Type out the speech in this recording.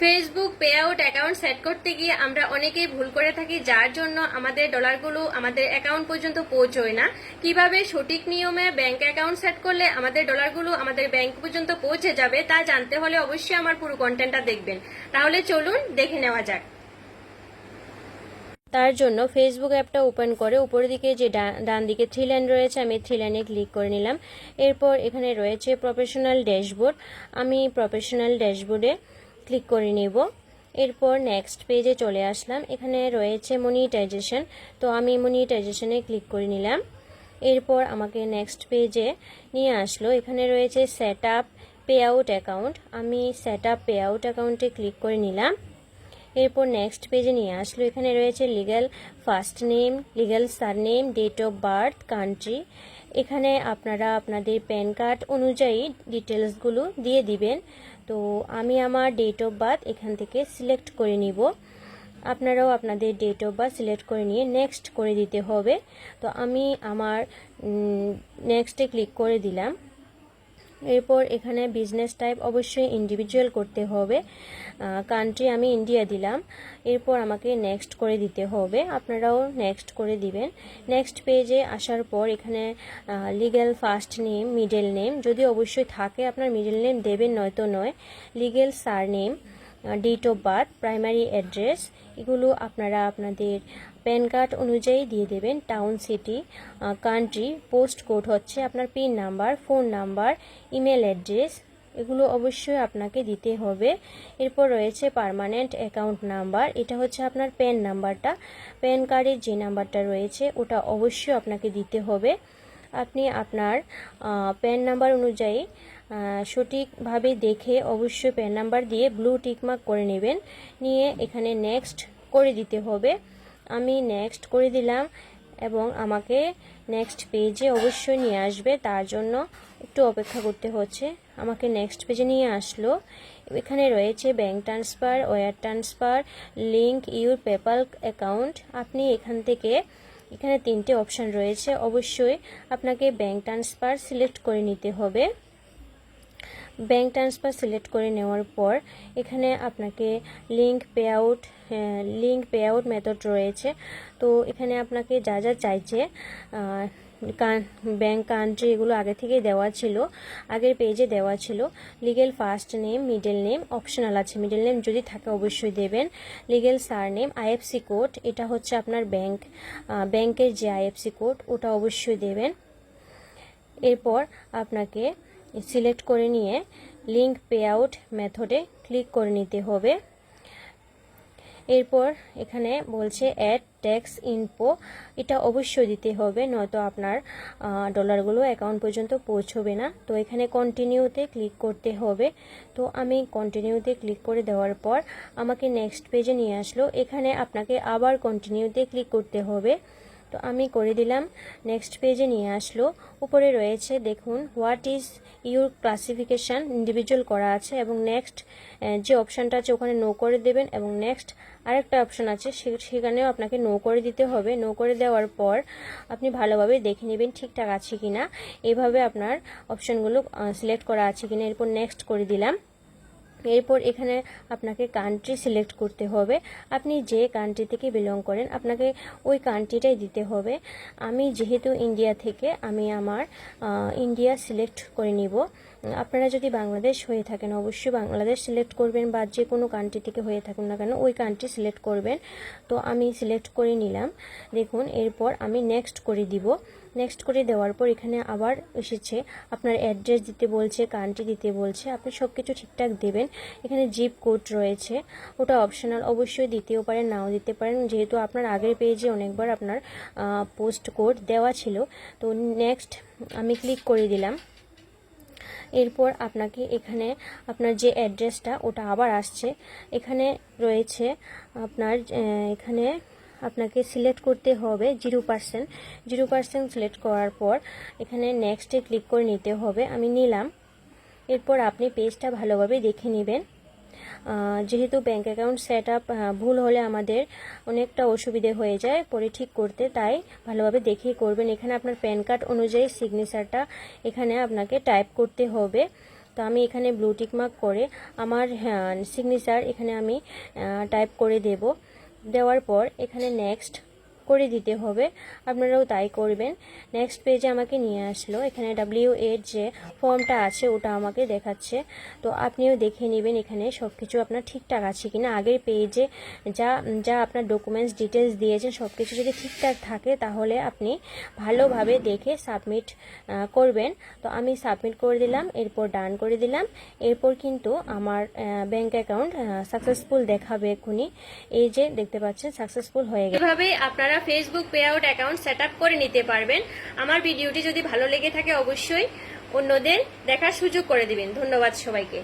Facebook payout account set করতে গিয়ে আমরা অনেকেই ভুল করে থাকি, যার জন্য আমাদের ডলারগুলো আমাদের অ্যাকাউন্ট পর্যন্ত পৌঁছয় না। কীভাবে সঠিক নিয়মে ব্যাংক অ্যাকাউন্ট সেট করলে আমাদের ডলারগুলো আমাদের ব্যাংক পর্যন্ত পৌঁছে যাবে, তা জানতে হলে অবশ্যই আমার পুরো কন্টেন্টটা দেখবেন। তাহলে চলুন দেখে নেওয়া যাক। তার জন্য ফেসবুক অ্যাপটা ওপেন করে উপরের দিকে যে ডান দিকে থ্রি লাইন রয়েছে, আমি থ্রি লাইনে ক্লিক করে নিলাম। এরপর এখানে রয়েছে প্রফেশনাল ড্যাশবোর্ড আমি প্রফেশনাল ড্যাশবোর্ডে ক্লিক করে নেব। এরপর নেক্সট পেজে চলে আসলাম। এখানে রয়েছে মনিটাইজেশন তো আমি মনিটাইজেশনে ক্লিক করে নিলাম। এরপর আমাকে নেক্সট পেজে নিয়ে আসলো। এখানে রয়েছে set up payout account আমি সেট আপ পে আউট অ্যাকাউন্টে ক্লিক করে নিলাম। এরপর নেক্সট পেজে নিয়ে আসলো। এখানে রয়েছে legal first name legal surname date of birth country এখানে আপনারা আপনাদের প্যান কার্ড অনুযায়ী ডিটেলসগুলো দিয়ে দিবেন। তো আমি আমার ডেট অফ বার্থ এখান থেকে সিলেক্ট করে নিব। আপনারাও আপনাদের ডেট অফ বার্থ সিলেক্ট করে নিয়ে নেক্সট করে দিতে হবে। তো আমি আমার নেক্সটে ক্লিক করে দিলাম। এরপর এখানে বিজনেস টাইপ অবশ্যই ইন্ডিভিজুয়াল করতে হবে। কান্ট্রি আমি ইন্ডিয়া দিলাম। এরপর আমাকে নেক্সট করে দিতে হবে। আপনারাও নেক্সট করে দিবেন। নেক্সট পেজে আসার পর এখানে legal first name middle name যদি অবশ্যই থাকে, আপনার মিডল নেম দেবেন, নয়তো নয়। Legal surname date of birth primary address এগুলো আপনারা আপনাদের প্যান কার্ড অনুযায়ী দিয়ে দেবেন town city country, post code হচ্ছে আপনার pin number, phone number, email address, এগুলো অবশ্যই আপনাকে দিতে হবে। এরপর রয়েছে পার্মানেন্ট অ্যাকাউন্ট নাম্বার, এটা হচ্ছে আপনার প্যান নাম্বারটা। প্যান কার্ডের যে নাম্বারটা রয়েছে, ওটা অবশ্যই আপনাকে দিতে হবে। আপনি আপনার প্যান নাম্বার অনুযায়ী সঠিকভাবে দেখে অবশ্যই প্যান নাম্বার দিয়ে ব্লু টিকমার্ক করে নেবেন। নিয়ে এখানে নেক্সট করে দিতে হবে। আমি নেক্সট করে দিলাম এবং আমাকে নেক্সট পেজে অবশ্যই নিয়ে আসবে। তার জন্য একটু অপেক্ষা করতে হচ্ছে। আমাকে নেক্সট পেজে নিয়ে আসলো। এখানে রয়েছে bank transfer wire transfer link your PayPal account আপনি এখান থেকে এখানে তিনটে অপশন রয়েছে। অবশ্যই আপনাকে ব্যাঙ্ক ট্রান্সফার সিলেক্ট করে নিতে হবে। ব্যাংক ট্রান্সফার সিলেক্ট করে নেওয়ার পর এখানে আপনাকে link payout link payout method রয়েছে। তো এখানে আপনাকে যা যা চাইছে ব্যাংক কান্ট্রি এগুলো আগে থেকেই দেওয়া ছিল, আগের পেজে দেওয়া ছিল। Legal first name middle name optional আছে। মিডল নেম যদি থাকে অবশ্যই দেবেন। Legal surname IFSC code এটা হচ্ছে আপনার ব্যাংক ব্যাংকের যে আইএফসি কোড ওটা অবশ্যই দেবেন। এরপর আপনাকে সিলেক্ট করে নিয়ে লিঙ্ক পে আউট মেথডে ক্লিক করে নিতে হবে। এরপর এখানে বলছে অ্যাড ট্যাক্স ইনপো এটা অবশ্যই দিতে হবে, নয়তো আপনার ডলারগুলো অ্যাকাউন্ট পর্যন্ত পৌঁছবে না। তো এখানে কন্টিনিউতে ক্লিক করতে হবে। তো আমি কন্টিনিউতে ক্লিক করে দেওয়ার পর আমাকে নেক্সট পেজে নিয়ে আসলো। এখানে আপনাকে আবার কন্টিনিউতে ক্লিক করতে হবে। তো আমি করে দিলাম। নেক্সট পেজে নিয়ে আসলো। উপরে রয়েছে, দেখুন what is your classification individual করা আছে এবং নেক্সট যে অপশানটা আছে ওখানে নো করে দেবেন এবং নেক্সট আরেকটা অপশান আছে সেখানেও আপনাকে নো করে দিতে হবে। নো করে দেওয়ার পর আপনি ভালোভাবে দেখে নেবেন ঠিকঠাক আছে কি না এভাবে আপনার অপশানগুলো সিলেক্ট করা আছে কিনা। এরপর নেক্সট করে দিলাম। এরপর এখানে আপনাকে কান্ট্রি সিলেক্ট করতে হবে। আপনি যে কান্ট্রি থেকে বিলং করেন, আপনাকে ওই কান্ট্রিটাই দিতে হবে। আমি যেহেতু ইন্ডিয়া থেকে, আমি আমার ইন্ডিয়া সিলেক্ট করে নিব। আপনারা যদি বাংলাদেশ হয়ে থাকেন, অবশ্যই বাংলাদেশ সিলেক্ট করবেন বা যে কোনো কান্ট্রি থেকে হয়ে থাকুন না কেন, ওই কান্ট্রি সিলেক্ট করবেন। তো আমি সিলেক্ট করে নিলাম। দেখুন, এরপর আমি নেক্সট করে দিব। নেক্সট করে দেওয়ার পর এখানে আবার এসেছে, আপনার অ্যাড্রেস দিতে বলছে কান্ট্রি দিতে বলছে, আপনি সব কিছু ঠিকঠাক দেবেন। এখানে জিপ কোড রয়েছে, ওটা অপশনাল অবশ্যই দিতেও পারেন, নাও দিতে পারেন। যেহেতু আপনার আগের পেজে অনেকবার আপনার পোস্ট কোড দেওয়া ছিল, তো নেক্সট আমি ক্লিক করে দিলাম। এরপর আপনাকে এখানে আপনার যে অ্যাড্রেসটা, ওটা আবার আসছে। এখানে রয়েছে আপনার এখানে আপনাকে সিলেক্ট করতে হবে zero percent. Zero percent select করার পর এখানে নেক্সটে ক্লিক করে নিতে হবে। আমি নিলাম। এরপর আপনি পেজটা ভালোভাবে দেখে নেবেন। যেহেতু ব্যাঙ্ক অ্যাকাউন্ট সেট আপ ভুল হলে আমাদের অনেকটা অসুবিধে হয়ে যায় পরে ঠিক করতে। তাই ভালোভাবে দেখেই করবেন। এখানে আপনার প্যান কার্ড অনুযায়ী সিগনেচারটা এখানে আপনাকে টাইপ করতে হবে। তো আমি এখানে ব্লু টিক মার্ক করে আমার সিগনেচার এখানে আমি টাইপ করে দেব। দেওয়ার পর এখানে নেক্সট করে দিতে হবে। আপনারাও তাই করবেন। নেক্সট পেজে আমাকে নিয়ে আসলো। এখানে ডাব্লিউ এর যে ফর্মটা আছে, ওটা আমাকে দেখাচ্ছে। তো আপনিও দেখে নেবেন এখানে সব কিছু আপনার ঠিকঠাক আছে কিনা। আগের পেজে যা যা আপনার ডকুমেন্টস ডিটেলস দিয়েছেন সব কিছু যদি ঠিকঠাক থাকে, তাহলে আপনি ভালোভাবে দেখে সাবমিট করবেন। তো আমি সাবমিট করে দিলাম, এরপর ডান করে দিলাম। এরপর কিন্তু আমার ব্যাংক অ্যাকাউন্ট সাকসেসফুল দেখাবে এক্ষুনি। এই যে দেখতে পাচ্ছেন সাকসেসফুল হয়ে গেছে। আপনারা Facebook payout account set করে নিতে পারবেন। আমার ভিডিওটি যদি ভালো লেগে থাকে অবশ্যই অন্যদের দেখার সুযোগ করে দিবেন। ধন্যবাদ সবাইকে।